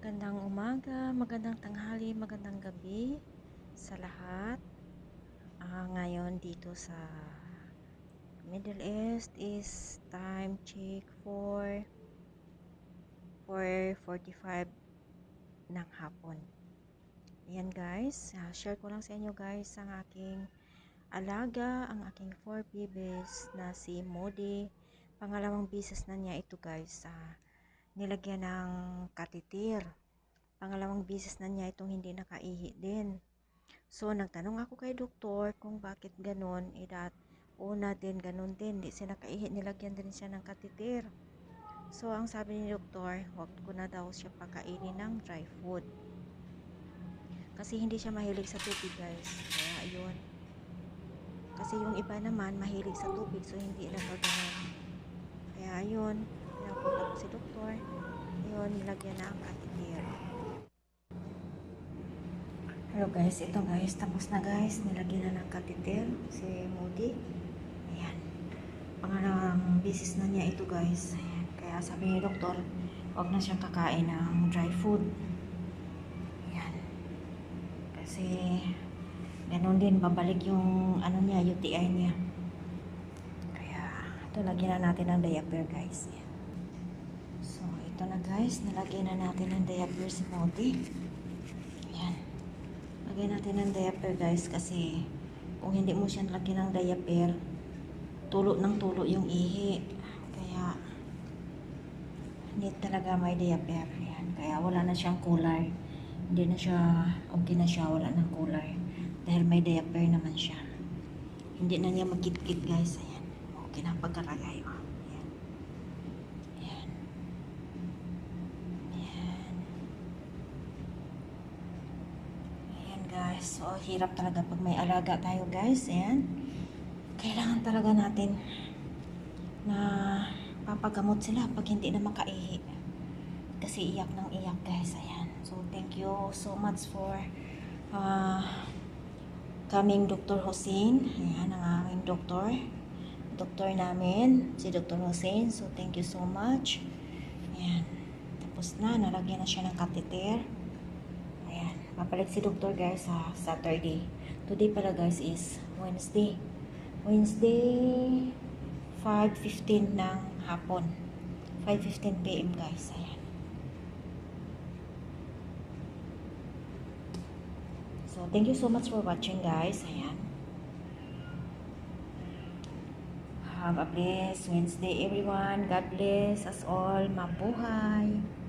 Magandang umaga, magandang tanghali, magandang gabi sa lahat. Ah, ngayon dito sa Middle East is time check for 4.45 ng hapon. Ayan guys, ah, share ko lang sa inyo guys ang aking alaga, ang aking 4 babies na si Modi. Pangalawang bisis na niya ito guys. Ah, nilagyan ng katitir. Pangalawang bisis na niya itong hindi nakaihi din. So, nagtanong ako kay doktor kung bakit ganun. Eh, dat, una din, ganun din. Hindi siya nakaihi, nilagyan din siya ng katitir. So, ang sabi ni doktor, huwag ko na daw siya pakainin ng dry food. Kasi hindi siya mahilig sa tubig, guys. Kaya, ayun. Kasi yung iba naman, mahilig sa tubig. So, hindi na ganun. Kaya, ayun. Pinapunta ko si doktor. Ayun, nilagyan na ang katitir. Hello guys, ito guys, tapos na guys, nilagyan na ng katitir si Moody. Ayan. Pangalawang bisis na niya ito guys. Ayan. Kaya sabi ni doktor, huwag na siyang kakain ng dry food. Ayan. Kasi, ganun din, babalik yung ano niya, UTI niya. Kaya, ito, lagyan na natin ng diaper guys. Ayan. So, ito na guys, nilagyan na natin ng diaper si Moody. Ayan. Lagyan natin ng diaper guys kasi kung hindi mo siya lagyan ng diaper, tulo ng tulo yung ihi. Kaya hindi talaga may diaper. Ayan. Kaya wala na siyang kulay. Hindi na siya, okay na siya, wala ng kulay. Dahil may diaper naman siya. Hindi na niya magkit-kit guys. Ayan. Okay na pagkalagay. Oh. Ayan. Ayan. Ayan. Ayan guys. So, hirap talaga pag may alaga tayo guys. Ayan. Kailangan talaga natin na papagamot sila pag hindi na makaihi. Kasi iyak ng iyak guys. Ayan. So, thank you so much for uh, coming Dr. Hussein. Ayan ang aming doktor. Doktor namin, si Dr. Hussein. So, thank you so much. Ayan. Tapos na, nalagyan na siya ng catheter. Ayan. Papalik si doktor guys sa Saturday. Today pala guys is Wednesday. Wednesday 5.15 ng hapon. 5.15 p.m. guys. Ayan. So, thank you so much for watching guys. Ayan. Have a blessed Wednesday everyone. God bless us all. Mabuhay.